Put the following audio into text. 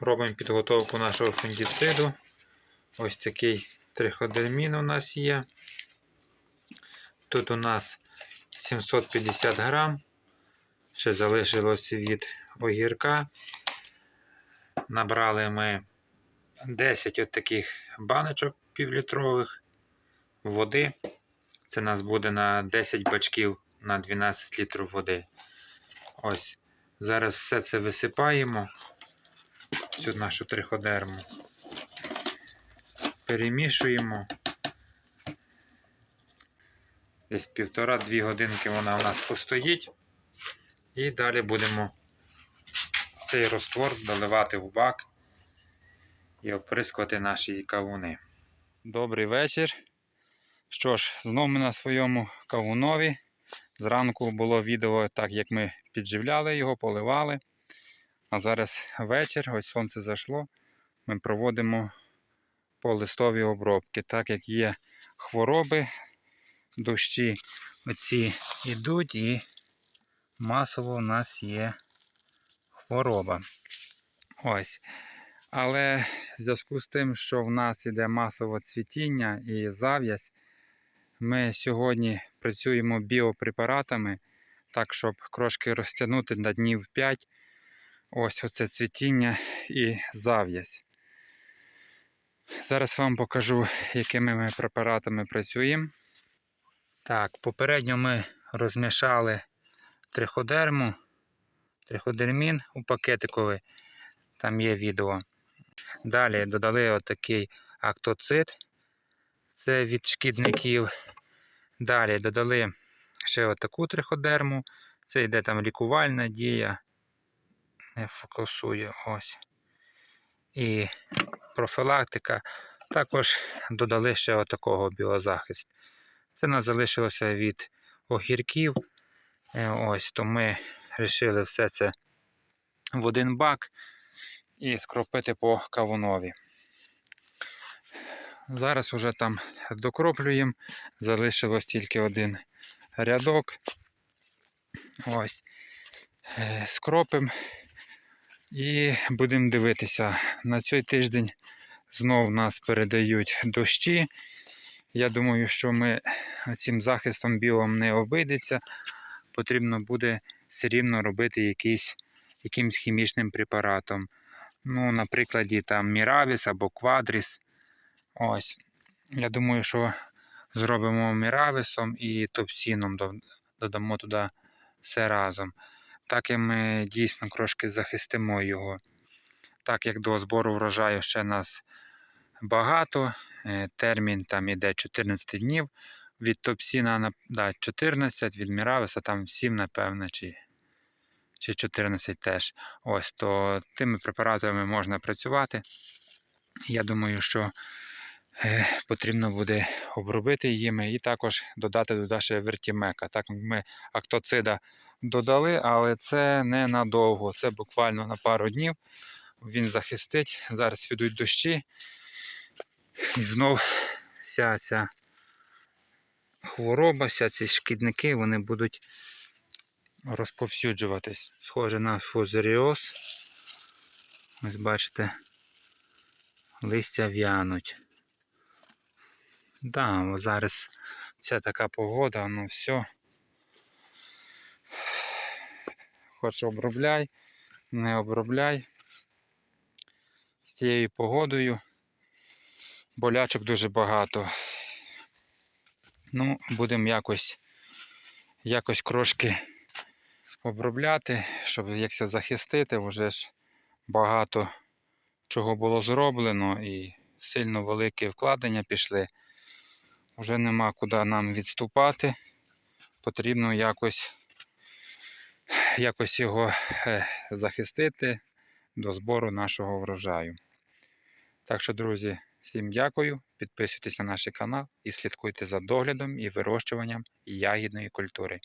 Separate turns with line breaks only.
Робимо підготовку нашого фунгіциду. Ось такий триходермін у нас є. Тут у нас 750 грам. Ще залишилось від огірка. Набрали ми 10 от таких баночок півлітрових води. Це нас буде на 10 бачків на 12 літрів води. Ось. Зараз все це висипаємо. Цю нашу триходерму. Перемішуємо. Десь півтора-дві годинки вона у нас постоїть. І далі будемо цей роствор доливати в бак і оприскувати наші кавуни. Добрий вечір. Що ж, знову ми на своєму кавунові. Зранку було відео так, як ми підживляли його, поливали. А зараз вечір, ось сонце зайшло. Ми проводимо полистові обробки. Так як є хвороби, дощі оці йдуть і масово у нас є хвороба. Ось. Але в зв'язку з тим, що в нас іде масове цвітіння і зав'язь, ми сьогодні працюємо біопрепаратами, так, щоб трошки розтягнути на днів 5 ось оце цвітіння і зав'язь. Зараз вам покажу, якими ми препаратами працюємо. Так, попередньо ми розмішали триходерму, триходермін у пакетиковий, там є відео. Далі додали отакий актоцит, це від шкідників. Далі додали ще отаку триходерму, це йде там лікувальна дія. Не фокусує ось. І профілактика. Також додали ще отакого біозахист. Це нас залишилося від огірків. Е, Ось, то ми вирішили все це в один бак і скропити по кавунові. Зараз вже там докроплюємо, залишилось тільки один рядок. Ось. Е, Скропимо і будемо дивитися. На цей тиждень знов нас передають дощі. Я думаю, що ми цим захистом білом не обійдеться. Потрібно буде все рівно робити якийсь, якимсь хімічним препаратом. Ну, на там Міравіс або Квадріс. Ось. Я думаю, що зробимо Міравісом і топсіном додамо туди все разом. Так і ми дійсно трошки захистимо його. Так як до збору врожаю ще нас багато, е, термін там іде 14 днів. Від топсіна на- да, 14, від Мірависа там 7, напевно, чи, чи 14 теж. Ось, то тими препаратами можна працювати. Я думаю, що потрібно буде обробити їми і також додати туди ще вертімека. Так ми актоцида додали, але це не надовго. Це буквально на пару днів. Він захистить. Зараз підуть дощі. І знов вся ця хвороба, вся ці шкідники, вони будуть розповсюджуватись. Схоже на фузаріоз. Ось бачите, листя в'януть. Да, зараз ця така погода, ну все. Хоч обробляй, не обробляй. З цією погодою болячок дуже багато. Ну, будемо якось, якось крошки обробляти, щоб якся захистити, вже ж багато чого було зроблено і сильно великі вкладення пішли. Вже нема куди нам відступати. Потрібно якось, якось його е, захистити до збору нашого врожаю. Так що, друзі, всім дякую. Підписуйтесь на наш канал і слідкуйте за доглядом і вирощуванням ягідної культури.